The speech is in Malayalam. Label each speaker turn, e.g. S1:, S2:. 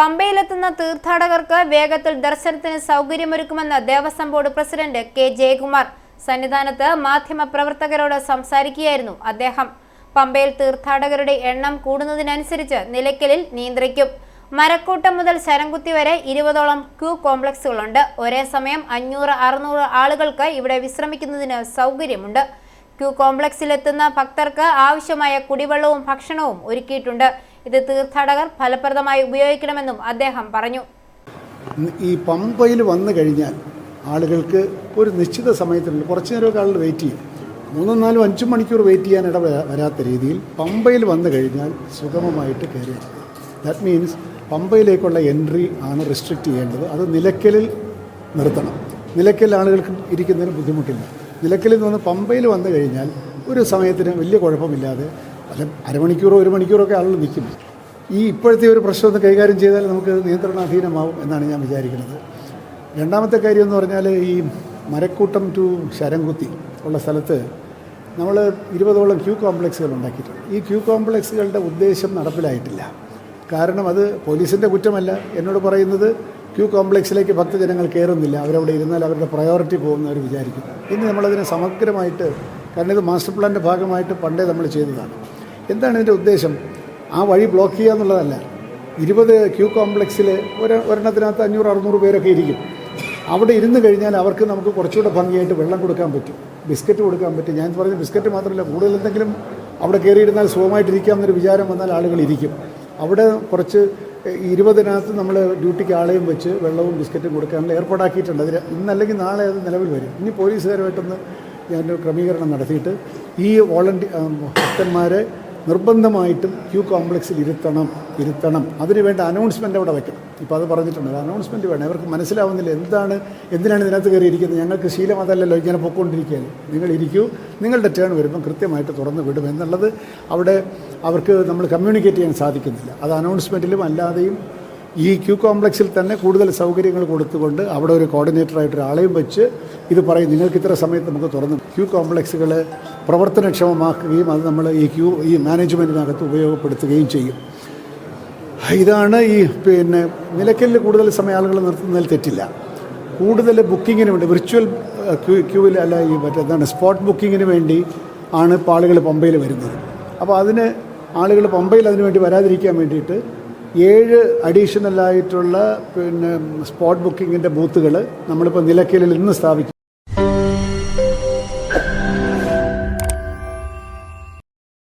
S1: പമ്പയിലെത്തുന്ന തീർത്ഥാടകർക്ക് വേഗത്തിൽ ദർശനത്തിന് സൗകര്യമൊരുക്കുമെന്ന് Devaswom board president K Jayakumar. സന്നിധാനത്ത് മാധ്യമപ്രവർത്തകരോട് സംസാരിക്കുകയായിരുന്നു അദ്ദേഹം. പമ്പയിൽ തീർത്ഥാടകരുടെ എണ്ണം കൂടുന്നതിനനുസരിച്ച് നിലയ്ക്കലിൽ നിയന്ത്രിക്കും. മരക്കൂട്ടം മുതൽ ശരംകുത്തി വരെ ഇരുപതോളം ക്യൂ കോംപ്ലക്സുകളുണ്ട്. ഒരേ സമയം അഞ്ഞൂറ് അറുന്നൂറ് ആളുകൾക്ക് ഇവിടെ വിശ്രമിക്കുന്നതിന് സൗകര്യമുണ്ട്. ക്യൂ കോംപ്ലക്സിലെത്തുന്ന ഭക്തർക്ക് ആവശ്യമായ കുടിവെള്ളവും ഭക്ഷണവും ഒരുക്കിയിട്ടുണ്ട്. ഇത് തീർത്ഥാടകർ ഫലപ്രദമായി ഉപയോഗിക്കണമെന്നും അദ്ദേഹം പറഞ്ഞു.
S2: ഈ പമ്പയിൽ വന്നു കഴിഞ്ഞാൽ ആളുകൾക്ക് ഒരു നിശ്ചിത സമയത്തിനുള്ളിൽ കുറച്ച് നേരമൊക്കെ ആളുകൾ വെയിറ്റ് ചെയ്യും. മൂന്നും നാലും അഞ്ചും മണിക്കൂർ വെയിറ്റ് ചെയ്യാൻ ഇട വരാത്ത രീതിയിൽ പമ്പയിൽ വന്നു കഴിഞ്ഞാൽ സുഗമമായിട്ട് കയറി ദാറ്റ് മീൻസ് പമ്പയിലേക്കുള്ള എൻട്രി ആണ് റെസ്ട്രിക്റ്റ് ചെയ്യേണ്ടത്. അത് നിലയ്ക്കലിൽ നിർത്തണം. നിലയ്ക്കൽ ആളുകൾക്ക് ഇരിക്കുന്നതിന് ബുദ്ധിമുട്ടില്ല. നിലയ്ക്കലിൽ നിന്ന് പമ്പയിൽ വന്നു കഴിഞ്ഞാൽ ഒരു സമയത്തിന് വലിയ കുഴപ്പമില്ലാതെ പല അരമണിക്കൂറോ ഒരു മണിക്കൂറൊക്കെ ആളുകൾ നിൽക്കും. ഈ ഇപ്പോഴത്തെ ഒരു പ്രശ്നം ഒന്ന് കൈകാര്യം ചെയ്താൽ നമുക്ക് നിയന്ത്രണാധീനമാവും എന്നാണ് ഞാൻ വിചാരിക്കുന്നത്. രണ്ടാമത്തെ കാര്യം എന്ന് പറഞ്ഞാൽ ഈ മരക്കൂട്ടം ടു ശരംകുത്തി ഉള്ള സ്ഥലത്ത് നമ്മൾ ഇരുപതോളം ക്യൂ കോംപ്ലക്സുകൾ ഉണ്ടാക്കിയിട്ടുണ്ട്. ഈ ക്യൂ കോംപ്ലക്സുകളുടെ ഉദ്ദേശം നടപ്പിലായിട്ടില്ല. കാരണം അത് പോലീസിന്റെ കുറ്റമല്ല. എന്നോട് പറയുന്നത് ക്യൂ കോംപ്ലക്സിലേക്ക് ഭക്തജനങ്ങൾ കയറുന്നില്ല. അവരവിടെ ഇരുന്നാൽ അവരുടെ പ്രയോറിറ്റി പോകുന്നവർ വിചാരിക്കും. ഇന്ന് നമ്മളതിനെ സമഗ്രമായിട്ട് കാരണം ഇത് മാസ്റ്റർ പ്ലാന്റെ ഭാഗമായിട്ട് പണ്ടേ നമ്മൾ ചെയ്തതാണ്. എന്താണ് ഇതിന്റെ ഉദ്ദേശം? ആ വഴി ബ്ലോക്ക് ചെയ്യുക എന്നുള്ളതല്ല. ഇരുപത് ക്യൂ കോംപ്ലക്സിൽ ഒരു ഒരെണ്ണത്തിനകത്ത് അഞ്ഞൂറ് അറുന്നൂറ് പേരൊക്കെ ഇരിക്കും. അവിടെ ഇരുന്ന് കഴിഞ്ഞാൽ അവർക്ക് നമുക്ക് കുറച്ചുകൂടെ ഭംഗിയായിട്ട് വെള്ളം കൊടുക്കാൻ പറ്റും. ബിസ്ക്കറ്റ് കൊടുക്കാൻ പറ്റും. ഞാൻ പറഞ്ഞ ബിസ്ക്കറ്റ് മാത്രമല്ല കൂടുതൽ എന്തെങ്കിലും അവിടെ കയറിയിരുന്നാൽ സുഖമായിട്ടിരിക്കാം എന്നൊരു വിചാരം വന്നാൽ ആളുകൾ ഇരിക്കും. അവിടെ കുറച്ച് ഇരുപതിനകത്ത് നമ്മൾ ഡ്യൂട്ടിക്ക് ആളെയും വെച്ച് വെള്ളവും ബിസ്ക്കറ്റും കൊടുക്കാനുള്ള ഏർപ്പാടാക്കിയിട്ടുണ്ട്. അതിൽ ഇന്നല്ലെങ്കിൽ നാളെ അത് നിലവിൽ വരും. ഇനി പോലീസുകാരുമായിട്ടൊന്ന് ഞാനൊരു ക്രമീകരണം നടത്തിയിട്ട് ഈ വോളണ്ടിയർ ഭക്തന്മാരെ നിർബന്ധമായിട്ടും ക്യൂ കോംപ്ലക്സിൽ ഇരുത്തണം ഇരുത്തണം. അതിനുവേണ്ട അനൗൺസ്മെന്റ് അവിടെ വെക്കണം. ഇപ്പോൾ അത് പറഞ്ഞിട്ടുണ്ട്. അനൗൺസ്മെന്റ് വേണം. അവർക്ക് മനസ്സിലാവുന്നില്ല എന്താണ് എന്തിനാണ് ഇതിനകത്ത് കയറി ഇരിക്കുന്നത് ഞങ്ങൾക്ക് ശീലം അതല്ലല്ലോ ഇങ്ങനെ പൊക്കോണ്ടിരിക്കുകയല്ലോ നിങ്ങൾ ഇരിക്കൂ. നിങ്ങളുടെ ടേൺ വരുമ്പം കൃത്യമായിട്ട് തുറന്ന് വിടും എന്നുള്ളത് അവിടെ അവർക്ക് നമ്മൾ കമ്മ്യൂണിക്കേറ്റ് ചെയ്യാൻ സാധിക്കുന്നില്ല. അത് അനൗൺസ്മെന്റിലും അല്ലാതെയും ഈ ക്യൂ കോംപ്ലക്സിൽ തന്നെ കൂടുതൽ സൗകര്യങ്ങൾ കൊടുത്തുകൊണ്ട് അവിടെ ഒരു കോർഡിനേറ്ററായിട്ട് ഒരാളെയും വെച്ച് ഇത് പറയും നിങ്ങൾക്ക് ഇത്ര സമയത്ത് നമുക്ക് തുറന്ന് ക്യൂ കോംപ്ലക്സുകൾ പ്രവർത്തനക്ഷമമാക്കുകയും അത് നമ്മൾ ഈ ക്യൂ ഈ മാനേജ്മെന്റിനകത്ത് ഉപയോഗപ്പെടുത്തുകയും ചെയ്യും. ഇതാണ് ഈ പിന്നെ നിലയ്ക്കലിൽ കൂടുതൽ സമയം ആളുകൾ നിർത്തുന്നതിൽ തെറ്റില്ല. കൂടുതൽ ബുക്കിങ്ങിന് വേണ്ടി വിർച്വൽ ക്യൂ ക്യൂവിൽ അല്ല ഈ മറ്റേ എന്താണ് സ്പോട്ട് ബുക്കിങ്ങിന് വേണ്ടി ആണ് ഇപ്പോൾ ആളുകൾ പമ്പയിൽ വരുന്നത്. അപ്പോൾ അതിന് ആളുകൾ പമ്പയിൽ അതിനുവേണ്ടി വരാതിരിക്കാൻ വേണ്ടിയിട്ട് ഏഴ് അഡീഷണലായിട്ടുള്ള പിന്നെ സ്പോട്ട് ബുക്കിങ്ങിന്റെ ബൂത്തുകൾ നമ്മളിപ്പോൾ നിലയ്ക്കലിൽ ഇന്ന് സ്ഥാപിക്കും.